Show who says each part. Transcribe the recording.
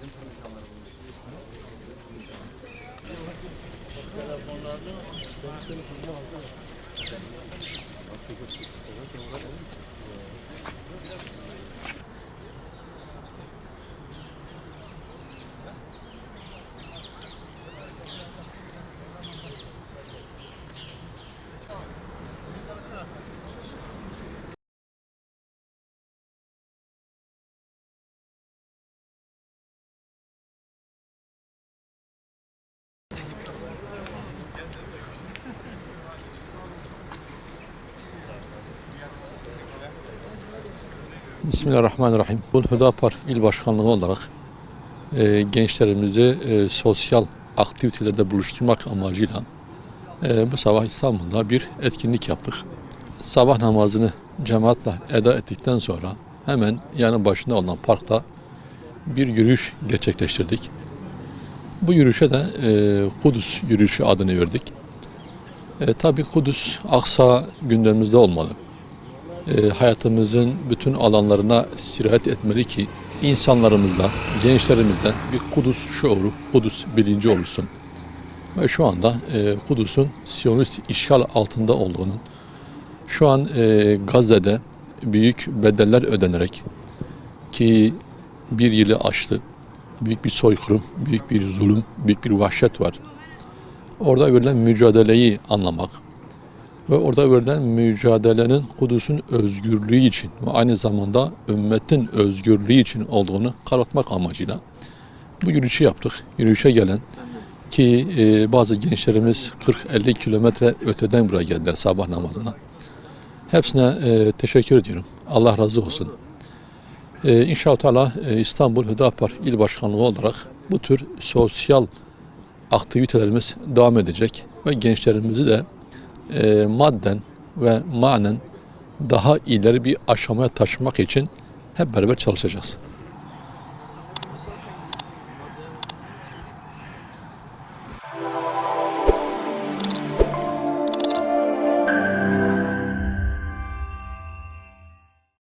Speaker 1: Telefonlarda Bismillahirrahmanirrahim. Bul Hüdapar İl Başkanlığı olarak e, gençlerimizi e, sosyal aktivitelerde buluşturmak amacıyla e, bu sabah İstanbul'da bir etkinlik yaptık. Sabah namazını cemaatle eda ettikten sonra hemen yanı başında olan parkta bir yürüyüş gerçekleştirdik. Bu yürüyüşe de e, Kudüs yürüyüşü adını verdik. E, tabii Kudüs Aksa gündemimizde olmalı e, hayatımızın bütün alanlarına sirayet etmeli ki insanlarımızda, gençlerimizde bir Kudüs şuuru, Kudüs bilinci oluşsun. Ve şu anda e, Kudüs'ün Siyonist işgal altında olduğunun, şu an e, Gazze'de büyük bedeller ödenerek ki bir yılı aştı, büyük bir soykırım, büyük bir zulüm, büyük bir vahşet var. Orada verilen mücadeleyi anlamak, ve orada verilen mücadelenin Kudüs'ün özgürlüğü için ve aynı zamanda ümmetin özgürlüğü için olduğunu kanıtmak amacıyla bu yürüyüşü yaptık. Yürüyüşe gelen ki e, bazı gençlerimiz 40-50 kilometre öteden buraya geldiler sabah namazına. Hepsine e, teşekkür ediyorum. Allah razı olsun. E, İnşallah e, İstanbul Hüdapar İl Başkanlığı olarak bu tür sosyal aktivitelerimiz devam edecek ve gençlerimizi de e, madden ve manen daha ileri bir aşamaya taşımak için hep beraber çalışacağız.